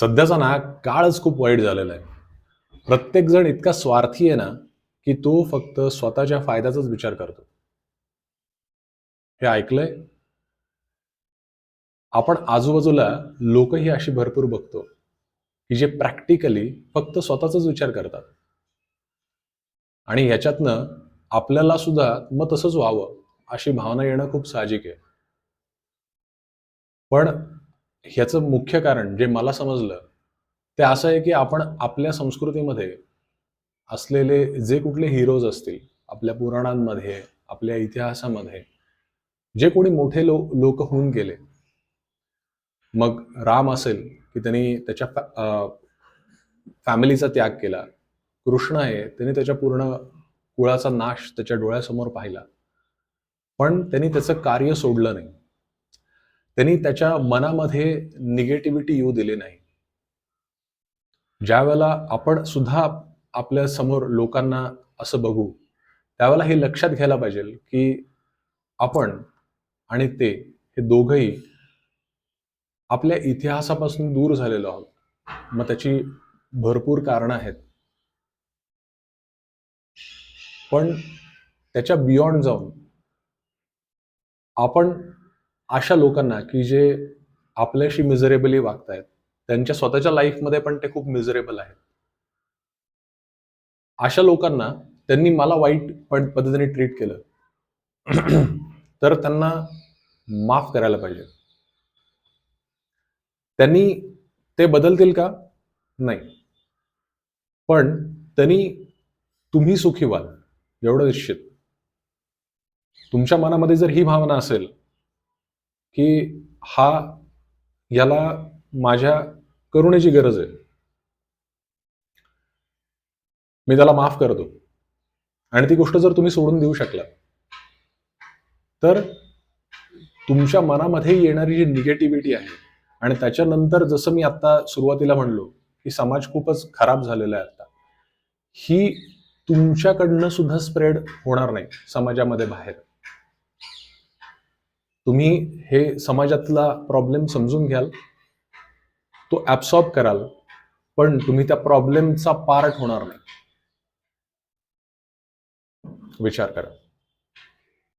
सध्याचा ना काळच खूप वाईट झालेला आहे. प्रत्येक जण इतका स्वार्थी आहे ना की तो फक्त स्वतःच्या फायद्याचाच विचार करतो. हे ऐकलंय? आपण आजूबाजूला लोकही अशी भरपूर बघतो की जे प्रॅक्टिकली फक्त स्वतःचाच विचार करतात. आणि ह्याच्यातनं आपल्याला सुद्धा मग तसंच व्हावं अशी भावना येणं खूप साहजिक आहे. पण ह्याचं मुख्य कारण जे मला समजलं ते असं आहे की आपण आपल्या संस्कृतीमध्ये असलेले जे कुठले हिरोज असतील आपल्या पुराणांमध्ये आपल्या इतिहासामध्ये जे कोणी मोठे लो लोक होऊन गेले मग राम असेल की त्यांनी त्याच्या फॅमिलीचा त्याग केला कृष्ण आहे त्यांनी त्याच्या पूर्ण कुळाचा नाश त्याच्या डोळ्यासमोर पाहिला पण त्यांनी त्याचं कार्य सोडलं नाही. त्यांनी त्याच्या मनामध्ये निगेटिव्हिटी येऊ दिली नाही. ज्या वेळेला आपण सुद्धा आपल्यासमोर लोकांना असं बघू त्यावेळेला हे लक्षात घ्यायला पाहिजे की आपण आणि ते हे दोघंही आपल्या इतिहासापासून दूर झालेलो आहोत. मग त्याची भरपूर कारणं आहेत. पण त्याच्या बियॉन्ड जाऊन आपण अशा लोकांना की जे आपल्याशी मिझरेबली वागतायत. त्यांच्या स्वतःच्या लाईफमध्ये पण ते खूप मिझरेबल आहेत. अशा लोकांना त्यांनी मला वाईट पण पद्धतीने ट्रीट केलं. तर त्यांना माफ करायला पाहिजे. त्यांनी ते बदलतील का? नाही. पण त्यांनी तुम्ही सुखी व्हाल. एवढं निश्चित. तुमच्या मनामध्ये जर ही भावना असेल की हा याला माझ्या करुणेची गरज आहे. मी त्याला माफ करतो. आणि ती गोष्ट जर तुम्ही सोडून देऊ शकला तर तुमच्या मनामध्ये येणारी जी निगेटिव्हिटी आहे आणि त्याच्यानंतर जसं मी आता सुरुवातीला म्हणलो की समाज खूपच खराब झालेला आहे आता ही तुमच्याकडनं सुद्धा स्प्रेड होणार नाही समाजामध्ये बाहेर. तुम्ही हे समाजातला प्रॉब्लेम समजून घ्याल. तो ऍब्सॉर्ब कराल पण तुम्ही त्या प्रॉब्लेमचा पार्ट होणार नाही. विचार करा.